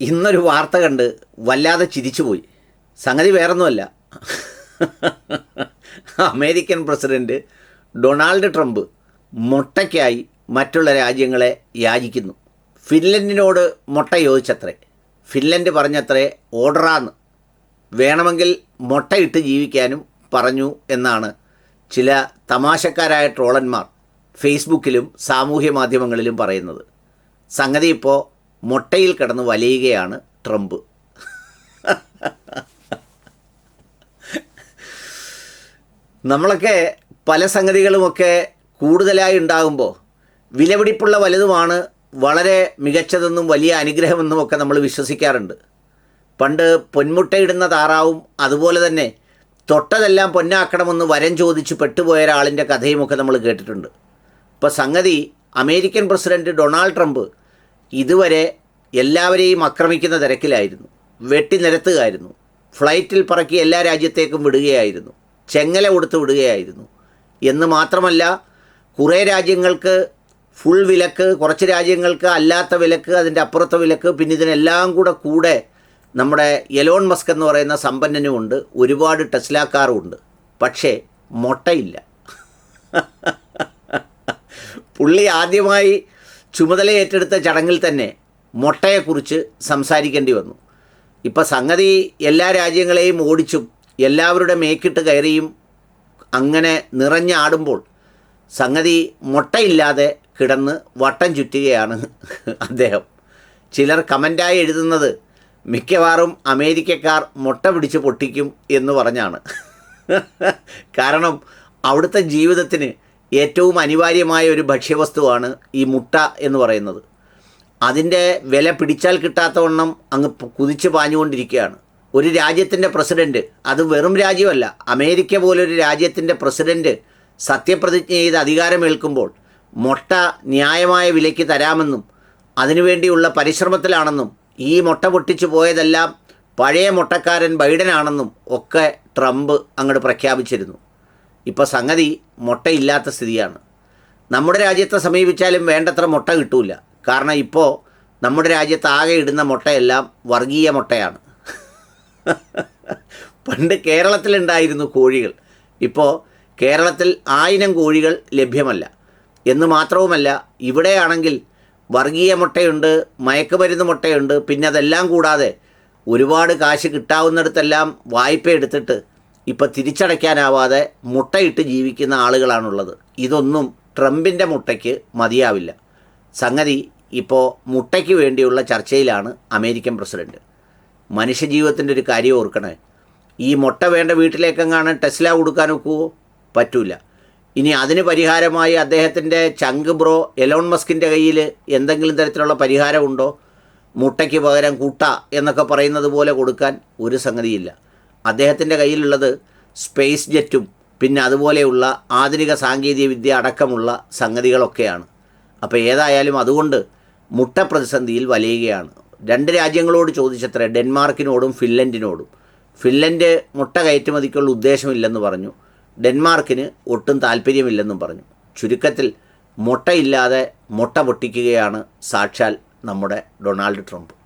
ഇന്നൊരു വാർത്ത കണ്ട് വല്ലാതെ ചിരിച്ചുപോയി സംഗതി വേറൊന്നുമല്ല. അമേരിക്കൻ പ്രസിഡന്റ് ഡൊണാൾഡ് ട്രംപ് മുട്ടയ്ക്കായി മറ്റുള്ള രാജ്യങ്ങളെ യാചിക്കുന്നു. ഫിൻലൻഡിനോട് മുട്ട ചോദിച്ചത്രേ ഫിൻലൻഡ് പറഞ്ഞത്രേ ഓർഡറാന്ന്. വേണമെങ്കിൽ മുട്ടയിട്ട് ജീവിക്കാനും പറഞ്ഞു എന്നാണ് ചില തമാശക്കാരായ ട്രോളന്മാർ ഫേസ്ബുക്കിലും സാമൂഹ്യ മാധ്യമങ്ങളിലും പറയുന്നത്. സംഗതി ഇപ്പോൾ മുട്ടയിൽ കിടന്ന് വലയുകയാണ് ട്രംപ്. നമ്മളൊക്കെ പല സംഗതികളുമൊക്കെ കൂടുതലായി ഉണ്ടാകുമ്പോൾ വിലപിടിപ്പുള്ള വലുതുമാണ് വളരെ മികച്ചതെന്നും വലിയ അനുഗ്രഹമെന്നും ഒക്കെ നമ്മൾ വിശ്വസിക്കാറുണ്ട്. പണ്ട് പൊന്മുട്ടയിടുന്ന താറാവും അതുപോലെ തന്നെ തൊട്ടതെല്ലാം പൊന്നാക്കണമെന്ന് വരം ചോദിച്ച് പെട്ടുപോയ ഒരാളിന്റെ കഥയുമൊക്കെ നമ്മൾ കേട്ടിട്ടുണ്ട്. ഇപ്പോൾ സംഗതി അമേരിക്കൻ പ്രസിഡന്റ് ഡൊണാൾഡ് ട്രംപ് ഇതുവരെ എല്ലാവരെയും ആക്രമിക്കുന്ന തിരക്കിലായിരുന്നു. വെട്ടി നിരത്തുകയായിരുന്നു ഫ്ലൈറ്റിൽ പറക്കി എല്ലാ രാജ്യത്തേക്കും വിടുകയായിരുന്നു. ചെങ്ങല കൊടുത്ത് വിടുകയായിരുന്നു. എന്ന് മാത്രമല്ല കുറേ രാജ്യങ്ങൾക്ക് ഫുൾ വിലക്ക് കുറച്ച് രാജ്യങ്ങൾക്ക് അല്ലാത്ത വിലക്ക് അതിന്റെ അപ്പുറത്തെ വിലക്ക് പിന്നെ ഇതിനെല്ലാം കൂടെ കൂടെ നമ്മുടെ എലോൺ മസ്ക് എന്ന് പറയുന്ന സമ്പന്നനുമുണ്ട് ഒരുപാട് ടെസ്ല കാറും ഉണ്ട്. പക്ഷേ മുട്ടയില്ല. പുള്ളി ആദ്യമായി ചുമതല ഏറ്റെടുത്ത ചടങ്ങിൽ തന്നെ മുട്ടയെക്കുറിച്ച് സംസാരിക്കേണ്ടി വന്നു. ഇപ്പം സംഗതി എല്ലാ രാജ്യങ്ങളെയും ഓടിച്ചും എല്ലാവരുടെ മേക്കിട്ട് കയറിയും അങ്ങനെ നിറഞ്ഞാടുമ്പോൾ സംഗതി മുട്ടയില്ലാതെ കിടന്ന് വട്ടം ചുറ്റുകയാണ് അദ്ദേഹം. ചിലർ കമന്റായി എഴുതുന്നത് മിക്കവാറും അമേരിക്കക്കാർ മുട്ട പിടിച്ച് പൊട്ടിക്കും എന്ന് പറഞ്ഞാണ്. കാരണം അവിടുത്തെ ജീവിതത്തിന് ഏറ്റവും അനിവാര്യമായ ഒരു ഭക്ഷ്യവസ്തുവാണ് ഈ മുട്ട എന്ന് പറയുന്നത്. അതിന്റെ വില പിടിച്ചാൽ കിട്ടാത്തവണ്ണം അങ്ങ് കുതിച്ച് പാഞ്ഞുകൊണ്ടിരിക്കുകയാണ്. ഒരു രാജ്യത്തിന്റെ പ്രസിഡന്റ് അത് വെറും രാജ്യമല്ല അമേരിക്ക പോലൊരു രാജ്യത്തിന്റെ പ്രസിഡന്റ് സത്യപ്രതിജ്ഞ ചെയ്ത് അധികാരമേൽക്കുമ്പോൾ മുട്ട ന്യായമായ വിലയ്ക്ക് തരാമെന്നും അതിനുവേണ്ടിയുള്ള പരിശ്രമത്തിലാണെന്നും ഈ മുട്ട പൊട്ടിച്ചു പോയതെല്ലാം പഴയ മുട്ടക്കാരൻ ബൈഡനാണെന്നും ഒക്കെ ട്രംപ് അങ്ങോട്ട് പ്രഖ്യാപിച്ചിരുന്നു. ഇപ്പോൾ സംഗതി മുട്ടയില്ലാത്ത സ്ഥിതിയാണ്. നമ്മുടെ രാജ്യത്തെ സമീപിച്ചാലും വേണ്ടത്ര മുട്ട കിട്ടൂല. കാരണം ഇപ്പോൾ നമ്മുടെ രാജ്യത്ത് ആകെ ഇടുന്ന മുട്ടയെല്ലാം വർഗീയ മുട്ടയാണ്. പണ്ട് കേരളത്തിലുണ്ടായിരുന്നു കോഴികൾ. ഇപ്പോൾ കേരളത്തിൽ ആയിരം കോഴികൾ ലഭ്യമല്ല. എന്ന് മാത്രവുമല്ല ഇവിടെയാണെങ്കിൽ വർഗീയ മുട്ടയുണ്ട് മയക്കുമരുന്ന് മുട്ടയുണ്ട് പിന്നെ അതെല്ലാം കൂടാതെ ഒരുപാട് കാശ് കിട്ടാവുന്നിടത്തെല്ലാം വായ്പ എടുത്തിട്ട് ഇപ്പം തിരിച്ചടയ്ക്കാനാവാതെ മുട്ടയിട്ട് ജീവിക്കുന്ന ആളുകളാണുള്ളത്. ഇതൊന്നും ട്രംപിന്റെ മുട്ടയ്ക്ക് മതിയാവില്ല. സംഗതി ഇപ്പോൾ മുട്ടയ്ക്ക് വേണ്ടിയുള്ള ചർച്ചയിലാണ് അമേരിക്കൻ പ്രസിഡന്റ്. മനുഷ്യജീവിതത്തിന്റെ ഒരു കാര്യം ഓർക്കണേ. ഈ മുട്ട വേണ്ട വീട്ടിലേക്കെങ്ങാണ് ടെസ്ല കൊടുക്കാൻ ഒക്കുവോ? പറ്റൂല. ഇനി അതിന് പരിഹാരമായി അദ്ദേഹത്തിന്റെ ചങ്ക് ബ്രോ എലോൺ മസ്കിന്റെ കയ്യിൽ എന്തെങ്കിലും തരത്തിലുള്ള പരിഹാരമുണ്ടോ? മുട്ടയ്ക്ക് പകരം കൂട്ട എന്നൊക്കെ പറയുന്നത് പോലെ കൊടുക്കാൻ ഒരു സംഗതിയില്ല. അദ്ദേഹത്തിന്റെ കയ്യിലുള്ളത് സ്പേസ് ജെറ്റും പിന്നെ അതുപോലെയുള്ള ആധുനിക സാങ്കേതിക വിദ്യ അടക്കമുള്ള സംഗതികളൊക്കെയാണ്. അപ്പോൾ ഏതായാലും അതുകൊണ്ട് മുട്ട പ്രതിസന്ധിയിൽ വലയുകയാണ്. രണ്ട് രാജ്യങ്ങളോട് ചോദിച്ചത്ര ഡെൻമാർക്കിനോടും ഫിൻലൻഡിനോടും. ഫിൻലൻഡ് മുട്ട കയറ്റുമതിക്കുള്ള ഉദ്ദേശമില്ലെന്ന് പറഞ്ഞു. ഡെൻമാർക്കിന് ഒട്ടും താല്പര്യമില്ലെന്നും പറഞ്ഞു. ചുരുക്കത്തിൽ മുട്ടയില്ലാതെ മുട്ട പൊട്ടിക്കുകയാണ് സാക്ഷാൽ നമ്മുടെ ഡൊണാൾഡ് ട്രംപ്.